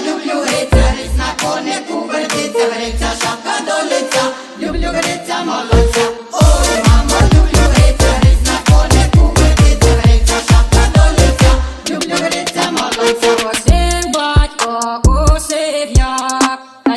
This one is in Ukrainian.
люблю гриця, ріс на конику вертиться, гриця, шапка до лиця, люблю гриця, молодця, ой, мамо, люблю гриця, шапка до люблю гриця, молодця, Косив батько, косив я, та